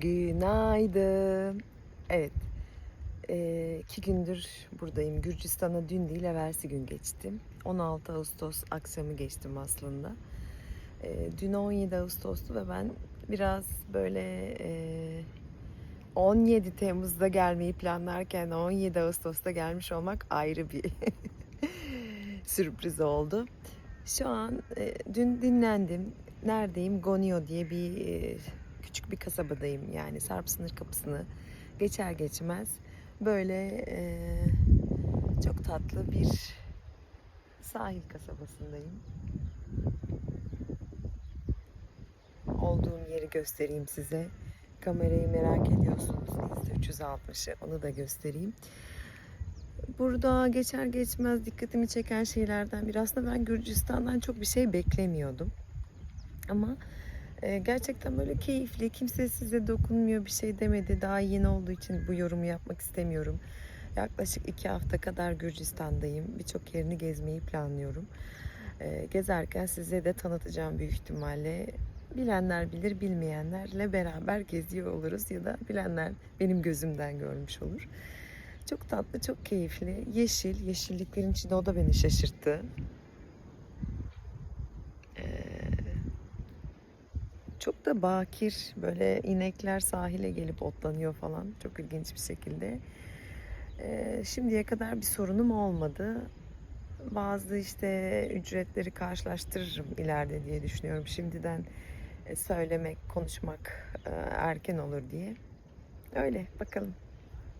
Günaydın. Evet. Ee, iki gündür buradayım. Gürcistan'a dün değil evvelsi gün geçtim. 16 Ağustos akşamı geçtim aslında. Ee, dün 17 Ağustos'tu ve ben biraz böyle e, 17 Temmuz'da gelmeyi planlarken 17 Ağustos'ta gelmiş olmak ayrı bir sürpriz oldu. Şu an e, dün dinlendim. Neredeyim? Gonio diye bir e, küçük bir kasabadayım. Yani Sarp sınır kapısını geçer geçmez böyle e, çok tatlı bir sahil kasabasındayım. Olduğum yeri göstereyim size. Kamerayı merak ediyorsunuz. Insta360'ı onu da göstereyim. Burada geçer geçmez dikkatimi çeken şeylerden biri. Aslında ben Gürcistan'dan çok bir şey beklemiyordum. Ama e, gerçekten böyle keyifli. Kimse size dokunmuyor bir şey demedi. Daha yeni olduğu için bu yorumu yapmak istemiyorum. Yaklaşık iki hafta kadar Gürcistan'dayım. Birçok yerini gezmeyi planlıyorum. E, gezerken size de tanıtacağım büyük ihtimalle. Bilenler bilir, bilmeyenlerle beraber geziyor oluruz ya da bilenler benim gözümden görmüş olur. Çok tatlı, çok keyifli. Yeşil, yeşilliklerin içinde o da beni şaşırttı. Çok da bakir, böyle inekler sahile gelip otlanıyor falan. Çok ilginç bir şekilde. Ee, şimdiye kadar bir sorunum olmadı. Bazı işte ücretleri karşılaştırırım ileride diye düşünüyorum. Şimdiden e, söylemek, konuşmak e, erken olur diye. Öyle bakalım.